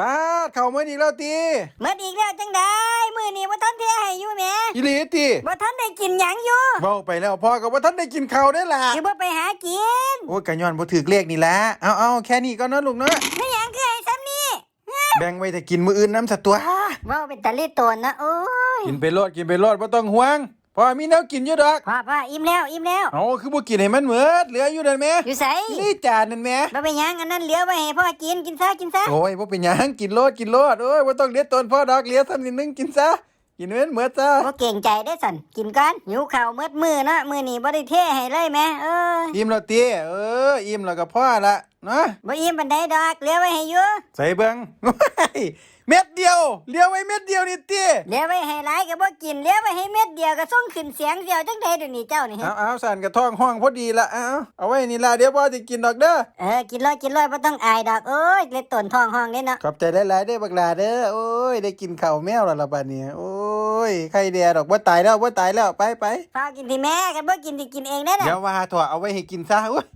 ป้าดเข้ามื้อนี้แล้วติเมื่ออีกแล้วจังได้มื้อนี้บ่ทันเทให้อยู่แหมอีหลีติบ่ทันได้กินหยังอยู่เว้าไปแล้วพ่อก็บ่ทันได้กินข้าวได้อล่ะสิบ่ไปหากินโอ้ยกะย้อนบ่ถึกเลขนี่ละเอาเอาแค่นี้ก็เนาะลูกเนาะไม่หยังคือให้ซ้ำนี่แบ่งไว้แต่กินมื้ออื่นน้ำสะตัว เว้าเป็นตะลิโตนนะโอ้ย กินไปโลดกินไปโลดบ่ต้องห่วง พ่อมีแนวกินอยู่ดอกพ่อพ่ออิ่มแล้วอิ่มแล้วเอาคือบ่กินให้มันเหมือดเหลืออยู่นั่นแหมอยู่ไสนี่จานนั่นแหมบ่เป็นหยังอันนั้นเหลือไว้ให้พ่อกินกินซะกินซะโอ้ยบ่เป็นหยังกินโลดกินโลดโอ้ยบ่ต้องเลียดตนพ่อดอกเหลียซ้ำนิดนึงกินซะกินเว้นเหมือดซะบ่เก่งใจได้อสั่นกินก่อนหิวข้าวเมื่อมื้อเนาะมื้อนี้บ่ได้เทให้เลยแหม่เอออิ่มแล้วติเอออิ่มแล้วก็พอละเนาะบ่อิ่มปานใดดอกเหลือไว้ให้อยู่ใส่เบิ่ง เม็ดเดียวเหลียวไว้เม็ดเดียวนี่ติเหลือไว้ให้หลายก็บ่กินเหลือไว้ให้เม็ดเดียวก็ส่งขึ้นเสียงเดียวจังได๋เดี๋ยวนี้เจ้านี่เอาเอาสั่นกระท้องห้องพอดีละเอาเอาไว้นี่ละเดี๋ยวพ่อจะกินดอกเด้อเออกินร้อยกินร้อยบ่ต้องอายดอกโอ้ยเล็ดต้นท้องห้องนี่เนาะขอบใจหลายๆเด้อบักหลาเด้อโอ้ยได้กินข้าวแมวแล้วล่ะบัดนี้โอ้ยไข่แดดอกบ่ตายแล้วบ่ตายแล้วไปไปพากินที่แม่กันบ่กินที่กินเองได้อน่ะเดี๋ยวว่าถั่วเอาไว้ให้กินซะโอ้ย